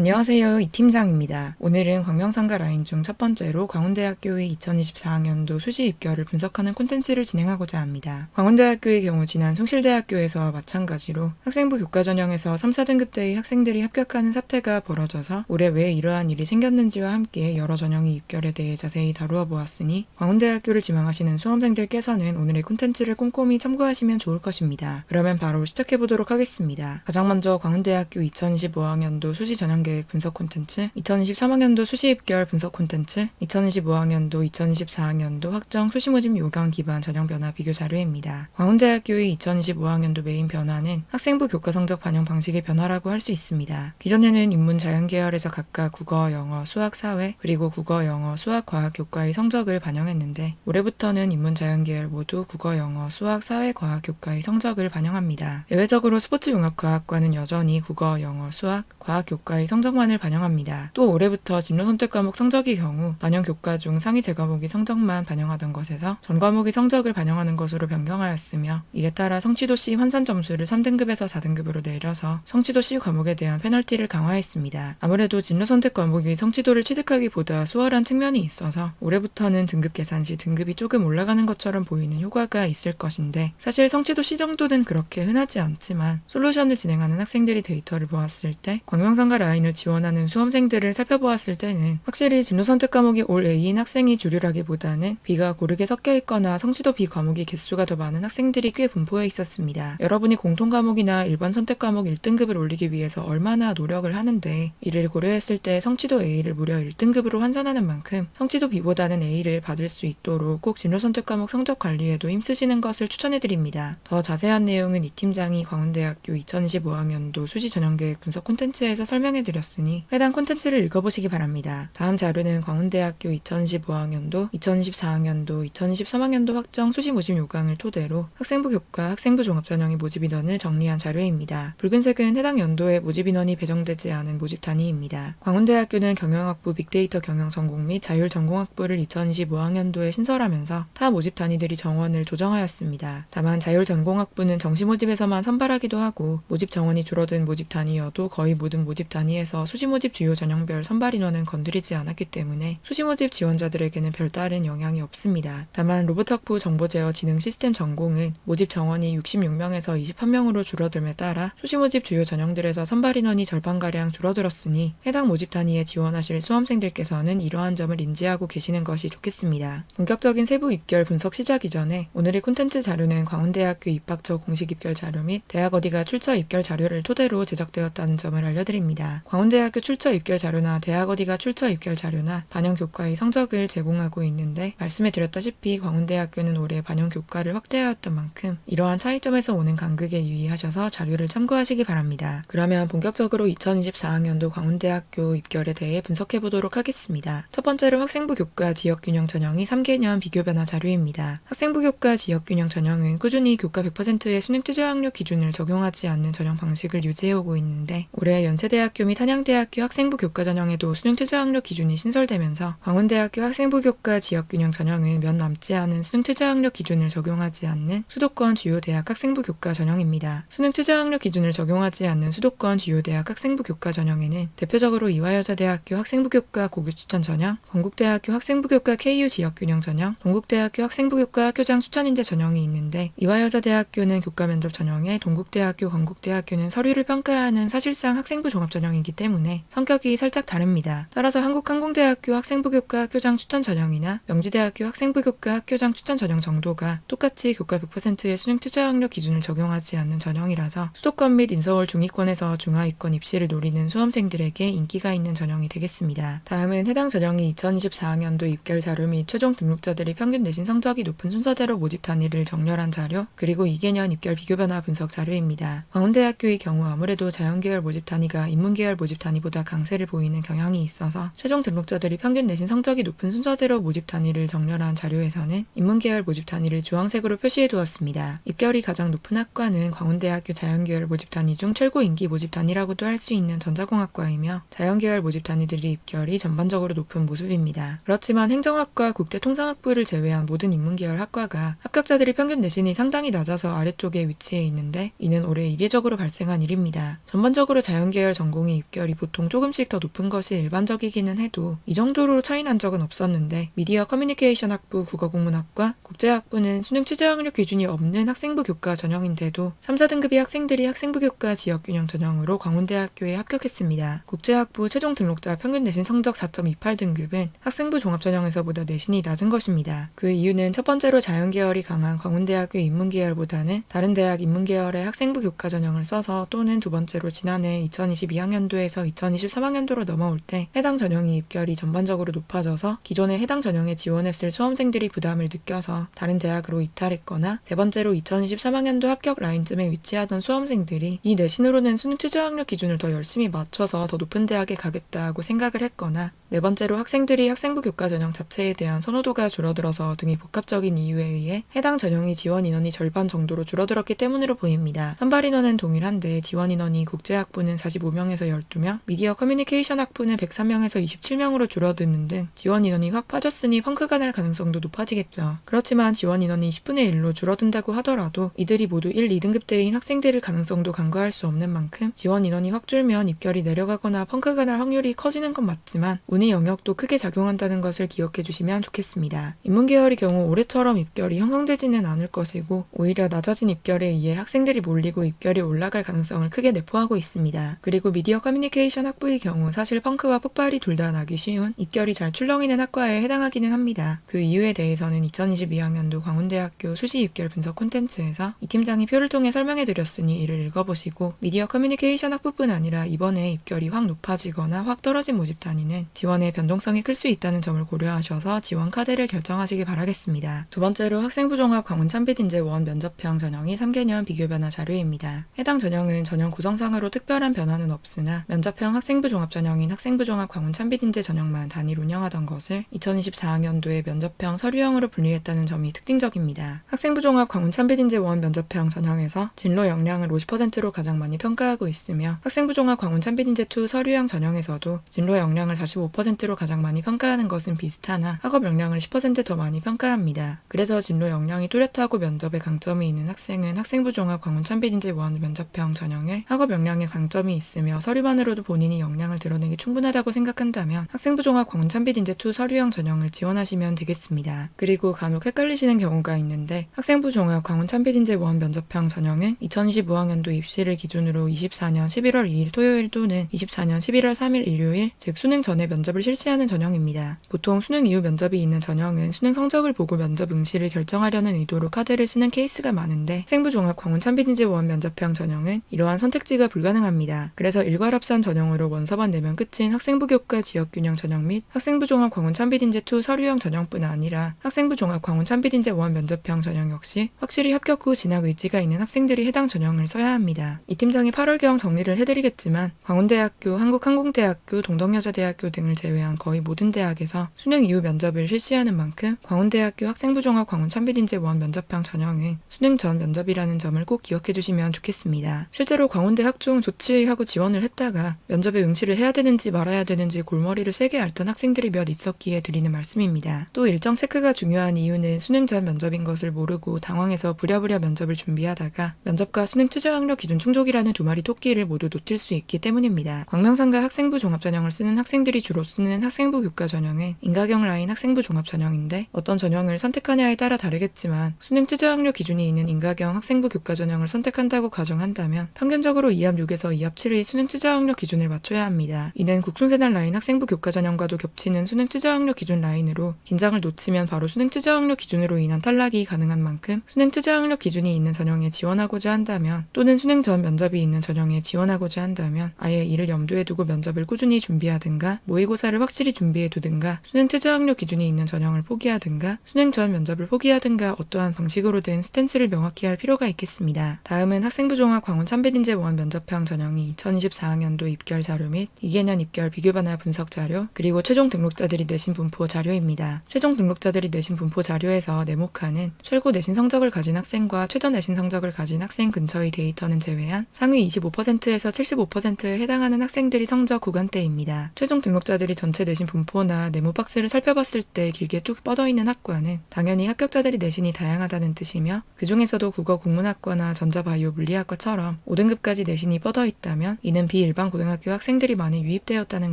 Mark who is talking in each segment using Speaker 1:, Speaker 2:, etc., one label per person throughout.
Speaker 1: 안녕하세요. 이 팀장입니다. 오늘은 광명상가 라인 중 첫 번째로 광운대학교의 2024학년도 수시 입결을 분석하는 콘텐츠를 진행하고자 합니다. 광운대학교의 경우 지난 숭실대학교에서 마찬가지로 학생부 교과 전형에서 3, 4등급 대의 학생들이 합격하는 사태가 벌어져서 올해 왜 이러한 일이 생겼는지와 함께 여러 전형의 입결에 대해 자세히 다루어 보았으니 광운대학교를 지망하시는 수험생들께서는 오늘의 콘텐츠를 꼼꼼히 참고하시면 좋을 것입니다. 그러면 바로 시작해 보도록 하겠습니다. 가장 먼저 광운대학교 2025학년도 수시 전형 계획 분석 콘텐츠, 2023학년도 수시 입결 분석 콘텐츠, 2025학년도 2024학년도 확정 수시 모집 요강 기반 전형 변화 비교 자료입니다. 광운대학교의 2025학년도 메인 변화는 학생부 교과 성적 반영 방식의 변화라고 할 수 있습니다. 기존에는 인문 자연 계열에서 각각 국어, 영어, 수학, 사회, 그리고 국어, 영어, 수학, 과학 교과의 성적을 반영했는데 올해부터는 인문 자연 계열 모두 국어, 영어, 수학, 사회, 과학 교과의 성적을 반영합니다. 예외적으로 스포츠 융합 과학과는 여전히 국어, 영어, 수학, 과학 교과의 성적 만을 반영합니다. 또 올해부터 진로 선택 과목 성적의 경우 반영 교과 중 상위 제 과목의 성적만 반영하던 것에서 전 과목의 성적을 반영하는 것으로 변경하였으며 이에 따라 성취도 C 환산 점수를 3등급에서 4등급으로 내려서 성취도 C 과목에 대한 페널티를 강화했습니다. 아무래도 진로 선택 과목이 성취도를 취득하기보다 수월한 측면이 있어서 올해부터는 등급 계산 시 등급이 조금 올라가는 것처럼 보이는 효과가 있을 것인데 사실 성취도 C 정도는 그렇게 흔하지 않지만 솔루션을 진행하는 학생들이 데이터를 보았을 때 광명상가 라인을 지원하는 수험생들을 살펴보았을 때는 확실히 진로 선택 과목이 올 A인 학생이 주류라기보다는 B가 고르게 섞여 있거나 성취도 B 과목이 개수가 더 많은 학생들이 꽤 분포해 있었습니다. 여러분이 공통 과목이나 일반 선택 과목 1등급을 올리기 위해서 얼마나 노력을 하는데 이를 고려했을 때 성취도 A를 무려 1등급으로 환산하는 만큼 성취도 B보다는 A를 받을 수 있도록 꼭 진로 선택 과목 성적 관리에도 힘쓰시는 것을 추천해 드립니다. 더 자세한 내용은 이 팀장이 광운대학교 2025학년도 수시 전형계획 분석 콘텐츠에서 설명해 드렸 으니 해당 콘텐츠를 읽어보시기 바랍니다. 다음 자료는 광운대학교 2025학년도, 2024학년도, 2023학년도 확정 수시 모집 요강을 토대로 학생부 교과, 학생부 종합 전형의 모집 인원을 정리한 자료입니다. 붉은색은 해당 연도에 모집 인원이 배정되지 않은 모집 단위입니다. 광운대학교는 경영학부 빅데이터 경영 전공 및 자율 전공학부를 2025학년도에 신설하면서 타 모집 단위들이 정원을 조정하였습니다. 다만 자율 전공학부는 정시 모집에서만 선발하기도 하고 모집 정원이 줄어든 모집 단위여도 거의 모든 모집 단위에서 수시 모집 주요 전형별 선발 인원은 건드리지 않았기 때문에 수시 모집 지원자들에게는 별다른 영향이 없습니다. 다만 로봇학부 정보제어 지능 시스템 전공은 모집 정원이 66명에서 21명으로 줄어듦에 따라 수시 모집 주요 전형들에서 선발 인원이 절반가량 줄어들었으니 해당 모집 단위에 지원하실 수험생들께서는 이러한 점을 인지하고 계시는 것이 좋겠습니다. 본격적인 세부 입결 분석 시작 이전에 오늘의 콘텐츠 자료는 광운대학교 입학처 공식 입결 자료 및 대학 어디가 출처 입결 자료를 토대로 제작되었다는 점을 알려드립니다. 광 운대학교 출처 입결 자료나 대학 어디가 출처 입결 자료나 반영 교과의 성적을 제공하고 있는데 말씀해 드렸다시피 광운대학교는 올해 반영 교과를 확대하였던 만큼 이러한 차이점에서 오는 간극에 유의하셔서 자료를 참고하시기 바랍니다. 그러면 본격적으로 2024학년도 광운대학교 입결에 대해 분석해 보도록 하겠습니다. 첫 번째로 학생부 교과 지역 균형 전형이 3개년 비교 변화 자료입니다. 학생부 교과 지역 균형 전형은 꾸준히 교과 100%의 수능 최저 학력 기준을 적용하지 않는 전형 방식을 유지해오고 있는데 올해 연세대학교 및한 양대학교 학생부 교과 전형에도 수능 최저 학력 기준이 신설되면서 광운대학교 학생부 교과 지역균형 전형은 몇 남지 않은 수능 최저 학력 기준을 적용하지 않는 수도권 주요 대학 학생부 교과 전형입니다. 수능 최저 학력 기준을 적용하지 않는 수도권 주요 대학 학생부 교과 전형에는 대표적으로 이화여자대학교 학생부 교과 고교 추천 전형, 건국대학교 학생부 교과 KU 지역균형 전형, 동국대학교 학생부 교과 학교장 추천인재 전형이 있는데 이화여자대학교는 교과 면접 전형에 동국대학교, 건국대학교는 서류를 평가하는 사실상 학생부 종합 전형이기 때문에 성격이 살짝 다릅니다. 따라서 한국항공대학교 학생부 교과 학교장 추천 전형이나 명지대학교 학생부 교과 학교장 추천 전형 정도가 똑같이 교과 100%의 수능 최저 학력 기준을 적용하지 않는 전형이라서 수도권 및 인서울 중위권에서 중하위권 입시를 노리는 수험생들에게 인기가 있는 전형이 되겠습니다. 다음은 해당 전형이 2024학년도 입결 자료 및 최종 등록자들이 평균 내신 성적이 높은 순서대로 모집 단위를 정렬한 자료, 그리고 2개년 입결 비교 변화 분석 자료입니다. 광운대학교의 경우 아무래도 자연계열 모집 단위가 인문계열 모집 단위보다 강세를 보이는 경향이 있어서 최종 등록자들이 평균 내신 성적이 높은 순서대로 모집 단위를 정렬한 자료에서는 인문계열 모집 단위를 주황색으로 표시해 두었습니다. 입결이 가장 높은 학과는 광운대학교 자연계열 모집 단위 중 최고 인기 모집 단위라고도 할 수 있는 전자공학과이며 자연계열 모집 단위들의 입결이 전반적으로 높은 모습입니다. 그렇지만 행정학과 국제통상학부를 제외한 모든 인문계열 학과가 합격자들의 평균 내신이 상당히 낮아서 아래쪽에 위치해 있는데 이는 올해 이례적으로 발생한 일입니다. 전반적으로 자연계열 전공의 입 결이 보통 조금씩 더 높은 것이 일반적이기는 해도 이 정도로 차이 난 적은 없었는데 미디어 커뮤니케이션 학부 국어국문학과 국제학부는 수능 취재 학력 기준이 없는 학생부 교과 전형인데도 3, 4등급의 학생들이 학생부 교과 지역균형 전형으로 광운대학교에 합격했습니다. 국제학부 최종 등록자 평균 내신 성적 4.28등급은 학생부 종합 전형에서보다 내신이 낮은 것입니다. 그 이유는 첫 번째로 자연계열이 강한 광운대학교 인문계열보다는 다른 대학 인문계열의 학생부 교과 전형을 써서 또는 두 번째로 지난해 2022학년도에 서 2023학년도로 넘어올 때 해당 전형이 입결이 전반적으로 높아져서 기존에 해당 전형에 지원했을 수험생들이 부담을 느껴서 다른 대학으로 이탈했거나 세 번째로 2023학년도 합격 라인쯤에 위치하던 수험생들이 이 내신으로는 수능 최저 학력 기준을 더 열심히 맞춰서 더 높은 대학에 가겠다고 생각을 했거나 네 번째로 학생들이 학생부 교과 전형 자체에 대한 선호도가 줄어들어서 등의 복합적인 이유에 의해 해당 전형의 지원 인원이 절반 정도로 줄어들었기 때문으로 보입니다. 선발 인원은 동일한데 지원 인원이 국제학부는 45명에서 12 명, 미디어 커뮤니케이션 학부는 103명에서 27명으로 줄어드는 등 지원 인원이 확 빠졌으니 펑크가 날 가능성도 높아지겠죠. 그렇지만 지원 인원이 10분의 1로 줄어든다고 하더라도 이들이 모두 1, 2등급 대인 학생들일 가능성도 간과할 수 없는 만큼 지원 인원이 확 줄면 입결이 내려가거나 펑크가 날 확률이 커지는 건 맞지만 운의 영역도 크게 작용한다는 것을 기억해 주시면 좋겠습니다. 인문계열의 경우 올해처럼 입결이 형성되지는 않을 것이고 오히려 낮아진 입결에 의해 학생들이 몰리고 입결이 올라갈 가능성을 크게 내포하고 있습니다. 그리고 미디어 커뮤니케이션 학부의 경우 사실 펑크와 폭발이 둘 다 나기 쉬운 입결이 잘 출렁이는 학과에 해당하기는 합니다. 그 이유에 대해서는 2022학년도 광운대학교 수시 입결 분석 콘텐츠에서 이 팀장이 표를 통해 설명해 드렸으니 이를 읽어보시고 미디어 커뮤니케이션 학부뿐 아니라 이번에 입결이 확 높아지거나 확 떨어진 모집 단위는 지원의 변동성이 클 수 있다는 점을 고려하셔서 지원 카드를 결정하시기 바라겠습니다. 두 번째로 학생부 종합 광운 참빛인재 원 면접형 전형이 3개년 비교 변화 자료입니다. 해당 전형은 전형 구성상으로 특별한 변화는 없으나 면접형 학생부 종합 전형인 학생부 종합 광운 참빛인재 전형만 단일 운영하던 것을 2024학년도에 면접형 서류형으로 분리했다는 점이 특징적입니다. 학생부 종합 광운 참빛인재 원 면접형 전형에서 진로 역량을 50%로 가장 많이 평가하고 있으며 학생부 종합 광운 참빛인재 2 서류형 전형에서도 진로 역량을 45%로 가장 많이 평가하는 것은 비슷하나 학업 역량을 10%더 많이 평가합니다. 그래서 진로 역량이 뚜렷하고 면접에 강점이 있는 학생은 학생부 종합 광운 참빛인재 원 면접형 전형을 학업 역량에 강점이 있으며 서류만 으로도 본인이 역량을 드러내기 충분하다고 생각한다면 학생부 종합 광운 참빛인재 2 서류형 전형을 지원하시면 되겠습니다. 그리고 간혹 헷갈리시는 경우가 있는데 학생부 종합 광운 참빛인재 원 면접형 전형은 2025학년도 입시를 기준으로 24년 11월 2일 토요일 또는 24년 11월 3일 일요일 즉 수능 전에 면접을 실시하는 전형입니다. 보통 수능 이후 면접이 있는 전형은 수능 성적을 보고 면접 응시를 결정하려는 의도로 카드를 쓰는 케이스가 많은데 생부 종합 광운 참빛인재 원 면접형 전형은 이러한 선택지가 불가능합니다. 그래서 일괄 합산 전형으로 원서만 내면 끝인 학생부 교과 지역 균형 전형 및 학생부 종합 광운 참빛인재 2 서류형 전형뿐 아니라 학생부 종합 광운 참빛인재 원 면접형 전형 역시 확실히 합격 후 진학 의지가 있는 학생들이 해당 전형을 써야 합니다. 이 팀장이 8월경 정리를 해드리겠지만 광운대학교, 한국항공대학교, 동덕여자대학교 등을 제외한 거의 모든 대학에서 수능 이후 면접을 실시하는 만큼 광운대학교 학생부 종합 광운 참빛인재 원 면접형 전형은 수능 전 면접이라는 점을 꼭 기억해 주시면 좋겠습니다. 실제로 광운대 학종 조치하고 지원을 했다가 면접에 응시를 해야 되는지 말아야 되는지 골머리를 세게 앓던 학생들이 몇 있었기에 드리는 말씀입니다. 또 일정 체크가 중요한 이유는 수능 전 면접인 것을 모르고 당황해서 부랴부랴 면접을 준비하다가 면접과 수능 최저 학력 기준 충족이라는 두 마리 토끼를 모두 놓칠 수 있기 때문입니다. 광명상가 학생부 종합 전형을 쓰는 학생들이 주로 쓰는 학생부 교과 전형은 인가경 라인 학생부 종합 전형인데 어떤 전형을 선택하냐에 따라 다르겠지만 수능 최저 학력 기준이 있는 인가경 학생부 교과 전형을 선택한다고 가정한다면 평균적으로 2합 6에서 2합 7의 수능 최저 학력 기준을 맞춰야 합니다. 이는 국sun세단 라인 학생부 교과 전형과도 겹치는 수능 최저 학력 기준 라인으로 긴장을 놓치면 바로 수능 최저 학력 기준으로 인한 탈락이 가능한 만큼 수능 최저 학력 기준이 있는 전형에 지원하고자 한다면 또는 수능 전 면접이 있는 전형에 지원하고자 한다면 아예 이를 염두에 두고 면접을 꾸준히 준비하든가 모의고사를 확실히 준비해 두든가 수능 최저 학력 기준이 있는 전형을 포기하든가 수능 전 면접을 포기하든가 어떠한 방식으로 된 스탠스를 명확히 할 필요가 있겠습니다. 다음은 학생부 종합 광운 참배인재 원 면접형 전형이 2024학년 도 입결 자료 및 2개년 입결 비교 반화 분석 자료 그리고 최종 등록자들이 내신 분포 자료입니다. 최종 등록자들이 내신 분포 자료에서 네모칸은 최고 내신 성적을 가진 학생과 최저 내신 성적을 가진 학생 근처의 데이터는 제외한 상위 25%에서 75%에 해당하는 학생들이 성적 구간대입니다. 최종 등록자들이 전체 내신 분포나 네모 박스를 살펴봤을 때 길게 쭉 뻗어 있는 학과는 당연히 합격자들이 내신이 다양하다는 뜻이며 그 중에서도 국어 국문학과나 전자바이오 물리학과처럼 5등급까지 내신이 뻗어 있다면 이는 비일반 일반 고등학교 학생들이 많이 유입되었다는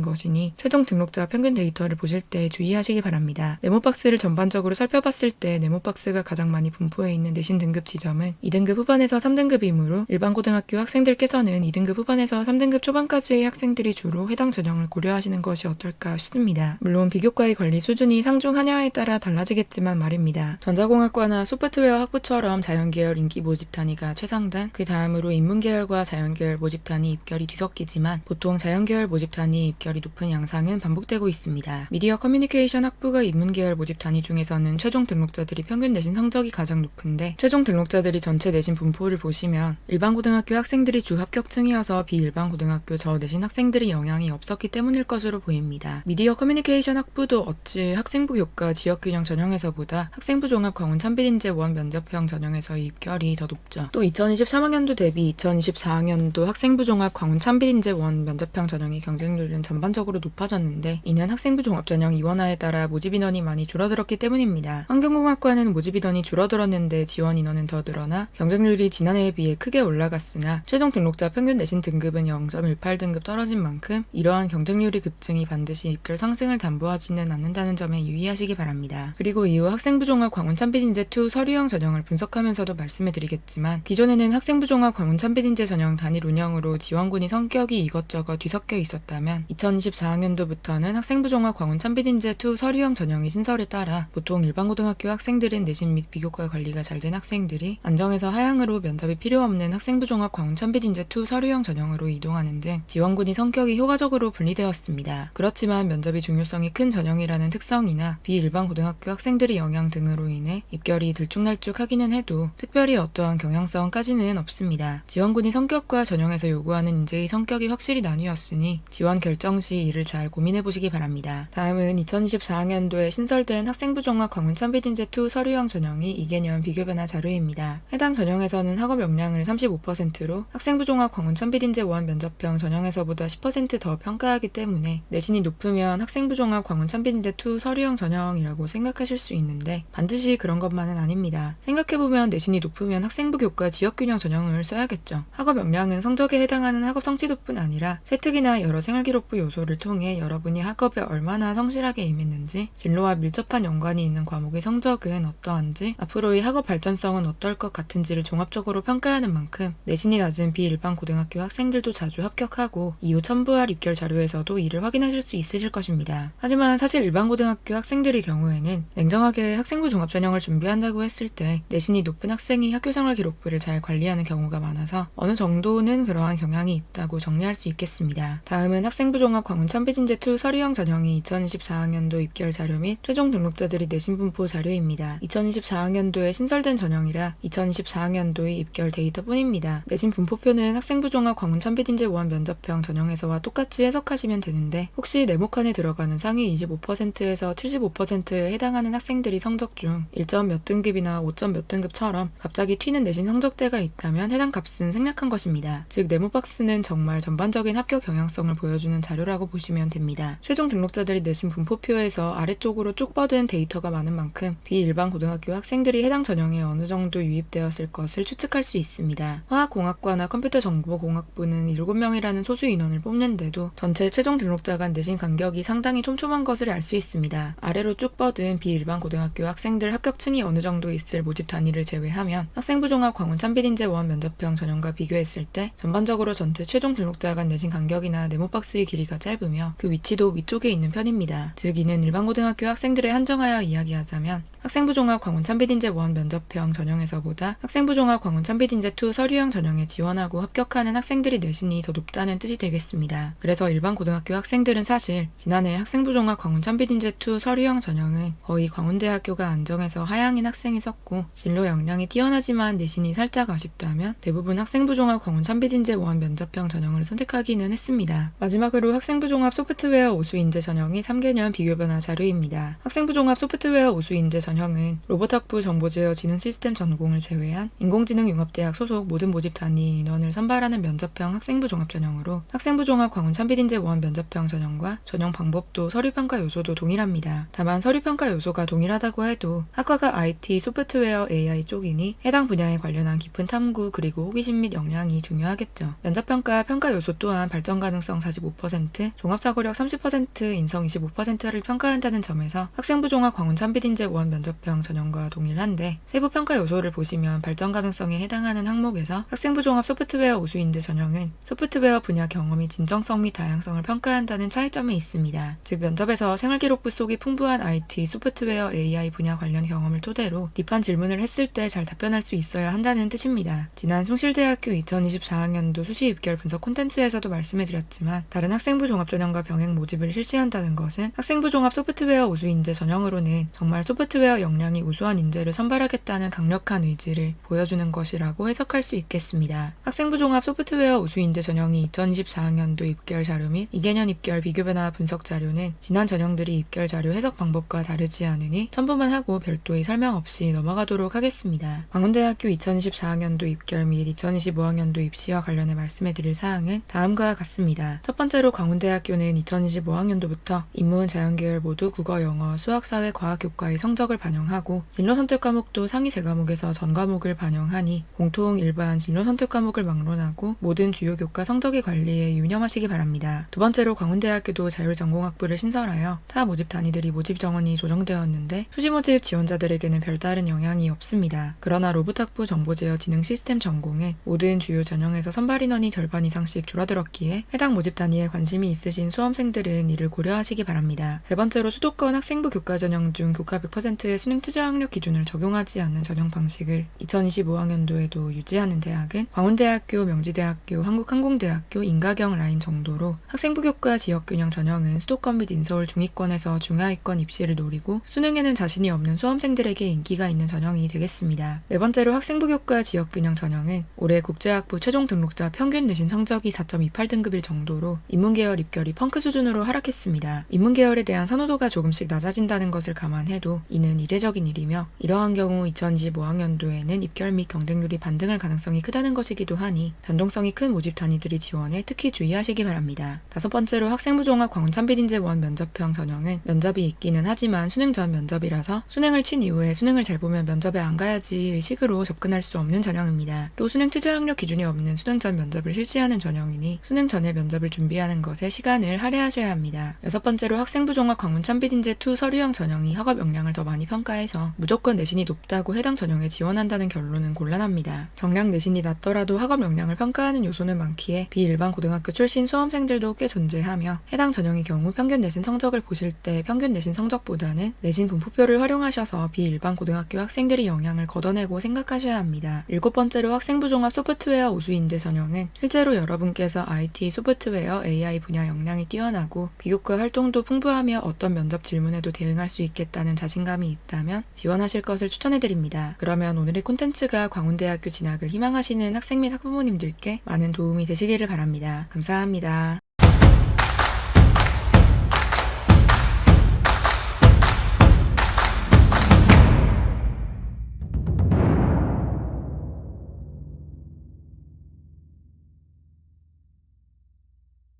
Speaker 1: 것이니 최종 등록자 평균 데이터를 보실 때 주의하시기 바랍니다. 네모박스를 전반적으로 살펴봤을 때 네모박스가 가장 많이 분포해 있는 내신 등급 지점은 2등급 후반에서 3등급이므로 일반 고등학교 학생들께서는 2등급 후반에서 3등급 초반까지의 학생들이 주로 해당 전형을 고려하시는 것이 어떨까 싶습니다. 물론 비교과의 관리 수준이 상중 하냐에 따라 달라지겠지만 말입니다. 전자공학과나 소프트웨어 학부처럼 자연계열 인기 모집 단위가 최상단, 그 다음으로 인문계열과 자연계열 모집 단위 입결이 뒤섞이지 만 보통 자연계열 모집 단위 입결이 높은 양상은 반복되고 있습니다. 미디어 커뮤니케이션 학부가 인문계열 모집 단위 중에서는 최종 등록자들이 평균 내신 성적이 가장 높은데 최종 등록자들이 전체 내신 분포를 보시면 일반 고등학교 학생들이 주 합격층이어서 비일반 고등학교 저 내신 학생들이 영향이 없었기 때문일 것으로 보입니다. 미디어 커뮤니케이션 학부도 어찌 학생부 교과 지역균형 전형에서보다 학생부 종합 광운 참비린제 원 면접형 전형에서의 입결이 더 높죠. 또 2023학년도 대비 2024학년도 학생부 종합 광운 참비린제 원 면접형 전형의 경쟁률은 전반적으로 높아졌는데 이는 학생부 종합 전형 이원화에 따라 모집 인원이 많이 줄어들었기 때문입니다. 환경공학과는 모집 인원이 줄어들었는데 지원 인원은 더 늘어나 경쟁률이 지난해에 비해 크게 올라갔으나 최종 등록자 평균 내신 등급은 0.18등급 떨어진 만큼 이러한 경쟁률이 급증이 반드시 입결 상승을 담보하지는 않는다는 점에 유의하시기 바랍니다. 그리고 이후 학생부 종합 광운 참비린제 2 서류형 전형을 분석하면서도 말씀해 드리겠지만 기존에는 학생부 종합 광운 참비린제 전형 단일 운영으로 지원군이 성격이 이것저것 뒤섞여 있었다면 2024학년도부터는 학생부 종합 광운 참비린제 2 서류형 전형의 신설에 따라 보통 일반 고등학교 학생들은 내신 및 비교과 관리가 잘 된 학생들이 안정에서 하향으로 면접이 필요 없는 학생부 종합 광운 참비린제 2 서류형 전형으로 이동하는 등 지원군이 성격이 효과적으로 분리되었습니다. 그렇지만 면접이 중요성이 큰 전형이라는 특성이나 비일반 고등학교 학생들의 영향 등으로 인해 입결이 들쭉날쭉 하기는 해도 특별히 어떠한 경향성까지는 없습니다. 지원군이 성격과 전형에서 요구하는 인재의 성격이 확실히 나뉘었으니 지원 결정 시 이를 잘 고민해 보시기 바랍니다. 다음은 2024학년도에 신설된 학생부 종합 광운 참비린제 2 서류형 전형이 2개년 비교 변화 자료입니다. 해당 전형에서는 학업 역량을 35%로 학생부 종합 광운 참비린제 1 면접형 전형에서보다 10%더 평가하기 때문에 내신이 높으면 학생부 종합 광운 참비린제 2 서류형 전형이라고 생각하실 수 있는데 반드시 그런 것만은 아닙니다. 생각해보면 내신이 높으면 학생부 교과 지역균형 전형을 써야겠죠. 학업 역량은 성적에 해당하는 학업 성취도뿐 아니라 세특이나 여러 생활기록부 요소를 통해 여러분이 학업에 얼마나 성실하게 임했는지 진로와 밀접한 연관이 있는 과목의 성적은 어떠한지 앞으로의 학업 발전성은 어떨 것 같은지를 종합적으로 평가하는 만큼 내신이 낮은 비일반 고등학교 학생들도 자주 합격하고 이후 첨부할 입결 자료에서도 이를 확인하실 수 있으실 것입니다. 하지만 사실 일반 고등학교 학생들의 경우에는 냉정하게 학생부 종합 전형을 준비한다고 했을 때 내신이 높은 학생이 학교생활 기록부를 잘 관리하는 경우가 많아서 어느 정도는 그러한 경향이 있다고 정 리할 수 있겠습니다. 다음은 학생부 종합 광운 참비진제 2 서류형 전형이 2024학년도 입결 자료 및 최종 등록자들이 내신 분포 자료입니다. 2024학년도에 신설된 전형이라 2024학년도의 입결 데이터뿐입니다. 내신 분포표는 학생부 종합 광운 참비진제 1 면접형 전형에서와 똑같이 해석하시면 되는데 혹시 네모칸에 들어가는 상위 25%에서 75%에 해당하는 학생들이 성적 중 1점 몇 등급이나 5점 몇 등급처럼 갑자기 튀는 내신 성적대가 있다면 해당 값은 생략한 것입니다. 즉 네모박스는 정말 전반적인 합격 경향성을 보여주는 자료라고 보시면 됩니다. 최종 등록자들이 내신 분포표에서 아래쪽으로 쭉 뻗은 데이터가 많은 만큼 비일반 고등학교 학생들이 해당 전형에 어느 정도 유입되었을 것을 추측할 수 있습니다. 화학공학과나 컴퓨터정보공학부는 7명이라는 소수 인원을 뽑는데도 전체 최종 등록자 간 내신 간격이 상당히 촘촘한 것을 알 수 있습니다. 아래로 쭉 뻗은 비일반 고등학교 학생들 합격층이 어느 정도 있을 모집 단위를 제외하면 학생부 종합 광운 참비린제 원 면접형 전형과 비교했을 때 전반적으로 전체 최종 등록 자 간 내신 간격이나 네모박스의 길이가 짧으며 그 위치도 위쪽에 있는 편입니다. 즉 이는 일반 고등학교 학생들에 한정하여 이야기하자면 학생부 종합 광운 참비린제 원 면접형 전형에서보다 학생부 종합 광운 참비린제 2 서류형 전형에 지원하고 합격하는 학생들이 내신이 더 높다는 뜻이 되겠습니다. 그래서 일반 고등학교 학생들은 사실 지난해 학생부 종합 광운 참비린제 2 서류형 전형은 거의 광운대학교가 안정해서 하향인 학생이 썼고 진로 역량이 뛰어나지만 내신이 살짝 아쉽다면 대부분 학생부 종합 광운 참비린제 1 면접형 전형을 선택하기는 했습니다. 마지막으로 학생부 종합 소프트웨어 오수 인재 전형이 3개년 비교 변화 자료입니다. 학생부 종합 소프트웨어 오수 인재 전형은 로봇학부 정보제어 지능 시스템 전공을 제외한 인공지능융합대학 소속 모든 모집 단위 인원을 선발하는 면접형 학생부 종합 전형으로 학생부 종합 광운 참비린제 1 면접형 전형과 전형 방법도 서류 평가 요소도 동일합니다. 다만 서류 평가 요소가 동일하다고 해도 학과가 IT, 소프트웨어, AI 쪽이니 해당 분야에 관련한 깊은 탐구 그리고 호기심 및 역량이 중요하겠죠. 면접평가 평가 요소 또한 발전 가능성 45%, 종합사고력 30%, 인성 25%를 평가한다는 점에서 학생부 종합 광운 참비딘제 원 면접형 전형과 동일한데 세부 평가 요소를 보시면 발전 가능성에 해당하는 항목에서 학생부 종합 소프트웨어 우수 인재 전형은 소프트웨어 분야 경험이 진정성 및 다양성을 평가한다는 차이점이 있습니다. 즉 면접에서 생활기록부 속이 풍부한 IT, 소프트웨어, AI 분야 관련 경험을 토대로 딥한 질문을 했을 때 잘 답변할 수 있어야 한다는 뜻입니다. 지난 숭실대학교 2024학년도 수시 입결 분석 콘텐츠 에서도 말씀해 드렸지만 다른 학생부 종합 전형과 병행 모집을 실시한다는 것은 학생부 종합 소프트웨어 우수 인재 전형으로는 정말 소프트웨어 역량이 우수한 인재를 선발하겠다는 강력한 의지를 보여주는 것이라고 해석할 수 있겠습니다. 학생부 종합 소프트웨어 우수 인재 전형이 2024학년도 입결 자료 및 2개년 입결 비교 변화 분석 자료는 지난 전형들이 입결 자료 해석 방법과 다르지 않으니 첨부만 하고 별도의 설명 없이 넘어가도록 하겠습니다. 광운대학교 2024학년도 입결 및 2025학년도 입시와 관련해 말씀해 드릴 사항은 다음과 같습니다. 첫 번째로 광운대학교는 2025학년도부터 인문 자연계열 모두 국어, 영어, 수학, 사회, 과학 교과의 성적을 반영하고 진로 선택 과목도 상위 세 과목에서 전 과목을 반영하니 공통 일반 진로 선택 과목을 막론하고 모든 주요 교과 성적의 관리에 유념하시기 바랍니다. 두 번째로 광운대학교도 자율전공학부를 신설하여 타 모집 단위들이 모집 정원이 조정되었는데 수시 모집 지원자들에게는 별다른 영향이 없습니다. 그러나 로봇학부 정보제어 지능 시스템 전공은 모든 주요 전형에서 선발 인원이 절반 이상씩 줄어들었기에 해당 모집 단위에 관심이 있으신 수험생들은 이를 고려하시기 바랍니다. 세 번째로 수도권 학생부 교과 전형 중 교과 100%의 수능 최저 학력 기준을 적용하지 않는 전형 방식을 2025학년도에도 유지하는 대학은 광운대학교, 명지대학교, 한국항공대학교, 인가경 라인 정도로 학생부 교과 지역균형 전형은 수도권 및 인서울 중위권에서 중하위권 입시를 노리고 수능에는 자신이 없는 수험생들에게 인기가 있는 전형이 되겠습니다. 네 번째로 학생부 교과 지역균형 전형은 올해 국제학부 최종 등록자 평균 내신 성적이 4.28등급일 정도로 인문계열 입결이 펑크 수준으로 하락했습니다. 인문계열에 대한 선호도가 조금씩 낮아진다는 것을 감안해도 이는 이례적인 일이며 이러한 경우 2025학년도에는 입결 및 경쟁률이 반등할 가능성이 크다는 것이기도 하니 변동성이 큰 모집 단위들이 지원에 특히 주의하시기 바랍니다. 다섯 번째로 학생부 종합 광원 참비딘제 원 면접형 전형은 면접이 있기는 하지만 수능 전 면접이라서 수능을 친 이후에 수능을 잘 보면 면접에 안 가야지의 식으로 접근할 수 없는 전형입니다. 또 수능 최저 학력 기준이 없는 수능 전 면접을 실시하는 전형 이니 수능 전에 면접을 준비하는 것에 시간을 할애하셔야 합니다. 여섯 번째로 학생부 종합 광문 참비딘제 2 서류형 전형이 학업 역량을 더 많이 평가해서 무조건 내신이 높다고 해당 전형에 지원한다는 결론은 곤란합니다. 정량 내신이 낮더라도 학업 역량을 평가하는 요소는 많기에 비일반 고등학교 출신 수험생들도 꽤 존재하며 해당 전형의 경우 평균 내신 성적을 보실 때 평균 내신 성적보다는 내신 분포표를 활용하셔서 비일반 고등학교 학생들의 영향을 걷어내고 생각하셔야 합니다. 일곱 번째로 학생부 종합 소프트웨어 우수 인재 전형은 실제로 여러 분께서 IT, 소프트웨어, AI 분야 역량이 뛰어나고 비교과 활동도 풍부하며 어떤 면접 질문에도 대응할 수 있겠다는 자신감이 있다면 지원하실 것을 추천해드립니다. 그러면 오늘의 콘텐츠가 광운대학교 진학을 희망하시는 학생 및 학부모님들께 많은 도움이 되시기를 바랍니다. 감사합니다.